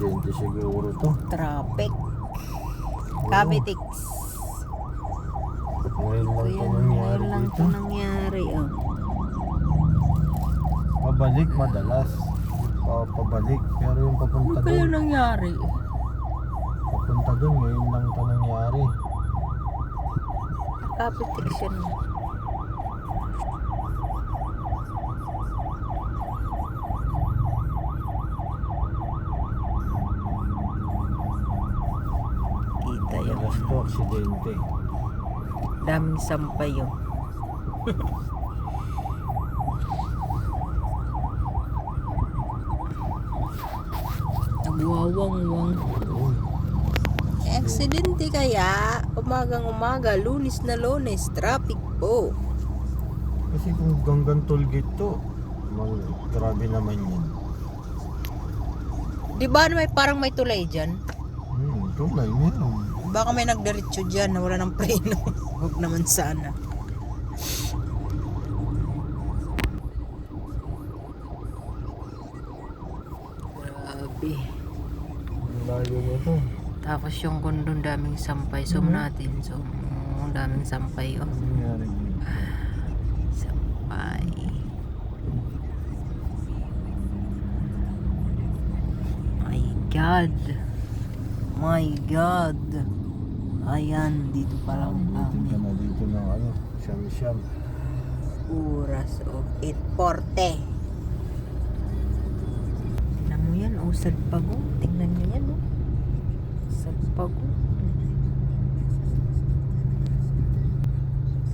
Aksidente siguro to. Traffic. Cavitex. Ngayon lang Ayan, to nangyari lang dito. to nangyari. Oh. Pabalik madalas. Pa pabalik. Pero yung papunta Ano kaya doon. nangyari? Papunta doon. Ngayon lang to nangyari. Cavitex yan. Yun. To aksidente. Daming sampay yun. Nagwawang-wang. Uy. Eh, Aksidente kaya, umagang umaga, lunis na lunes, traffic po. Kasi kung ganggang tollgate to, man, grabe naman yan. Di ba may parang may tulay dyan? Hmm, tulay meron. Baka may nagdiretso dyan na wala ng preno. Huwag naman sana. Grabe. Layo na to. Tapos yung kondon daming sampay. Zoom natin. Zoom. Ang daming sampay. Oh. Ano? Sampay. My God. My God. Ayan, dito pa ka kami. na dito ng ano, siyam-siyam. Oras of 8.40. Tingnan mo yan, oh, sagpago. Tingnan nyo yan, oh. Sagpago.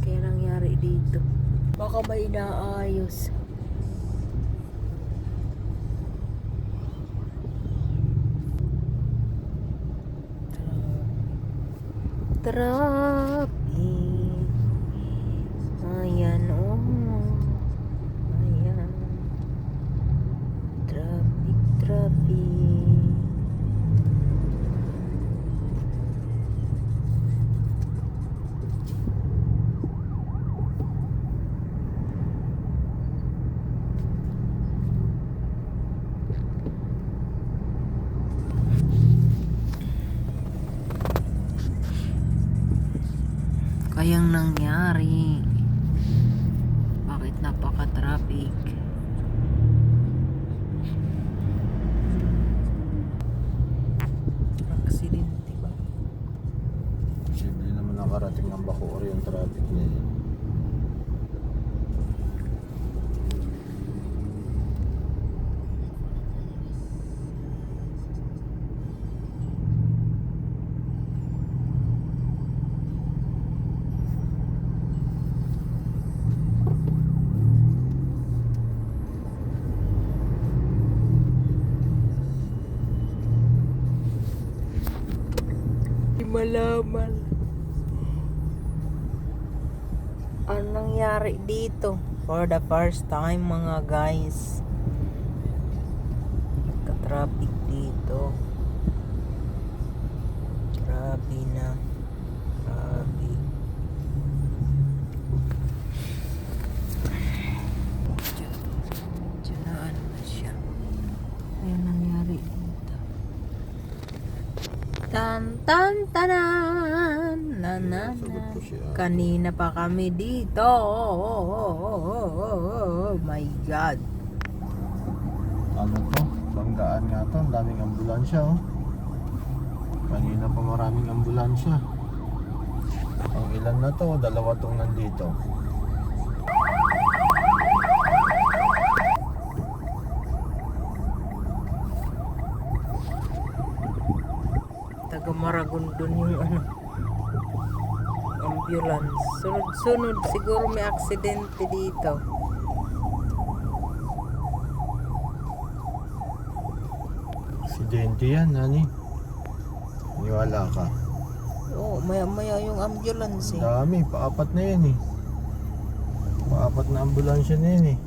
Kaya nangyari dito. Baka may inaayos. Traffic. Ayan, oh. Ayan. Traffic, traffic. Kayang nangyari. Bakit napaka-traffic? Aksidente ba? Posible naman nakarating ng Bacoor yung traffic niya. Malaman. Anong nangyari dito? For the first time mga guys. Ka-traffic dito. Grabe na. Grabe. Diyan na ano na siya. Ayun nangyari dito. Tan tan tanan na na. Kanina pa kami dito. Oh my God. Ano to? Banggaan nga to. Ang daming ambulansya oh. Kanina pa maraming ambulansya. Ang ilan na to? Dalawa tong nandito. Taga Maragondon yung ano. Ambulance. Sunod-sunod siguro may aksidente dito. Aksidente yan, nani. Niwala ka. Oo, maya-maya yung ambulance eh. dami, paapat na yan eh. Paapat na ambulansya na yan eh.